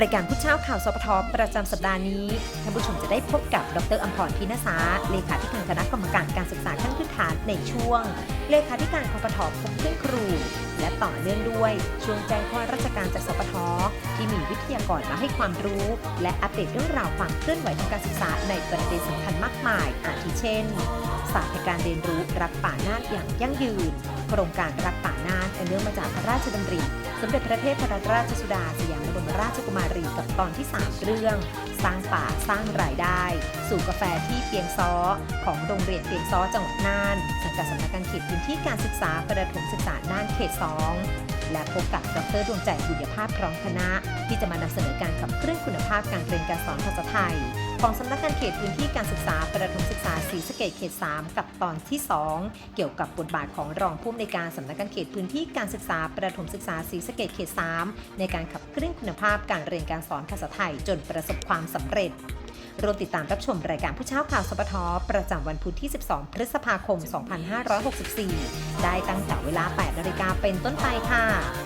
รายการผู้เช่าข่าวสปทประจำสัปดาห์นี้ ท่านผู้ชมจะได้พบกับดรอัมพรพินาสาเลขาธิการคณะกรรมการการศึกษาขั้นพื้นฐานในช่วง เลขาธิการคปทพบเพื่อนครู ต่อเนื่องด้วย ช่วงแจ้งข้อราชการจากสปทที่มีวิทยากรมาให้ความรู้ และอัปเดตเรื่องราวความเคลื่อนไหวทางการศึกษาในประเด็นสำคัญมากมาย อาทิเช่น ศาสตร์ในการเรียนรู้รักป่าน่านอย่างยั่งยืน โครงการรักป่าน่านอันเนื่องมาจากพระราชดำริ สมเด็จพระเทพรัตนราชสุดาสยามบรมราชกุมารีกับตอนที่ 3 เรื่อง สร้างป่าสร้างรายได้ สู่กาแฟที่เปียงซ้อ ของโรงเรียนเปียงซ้อจังหวัดน่านสังกัดสำนักงานเขตพื้นที่การศึกษาประถมศึกษาน่านเขต 2 และพบกับดรดวงใจบุญญภาพพร้อมคณะ ที่จะมานำเสนอการขับเคลื่อนคุณภาพการเรียนการสอนภาษาไทย ของสำนักงานเขตพื้นที่การศึกษาประถมศึกษา ศรีสะเกดเขต 3 กับตอนที่ 2 เกี่ยวกับบทบาทของรองผู้อำนวยการสำนักงานเขตพื้นที่การศึกษาประถมศึกษาศรีสะเกดเขต 3 ในการขับเคลื่อนคุณภาพการเรียนการสอนภาษาไทยจนประสบความสำเร็จรวมติดตามรับชมรายการผู้เช่าข่าวสปทประจำวันพุธที่ 12 พฤษภาคม 2564 ได้ตั้งแต่เวลา 8 นาฬิกาเป็นต้นไปค่ะ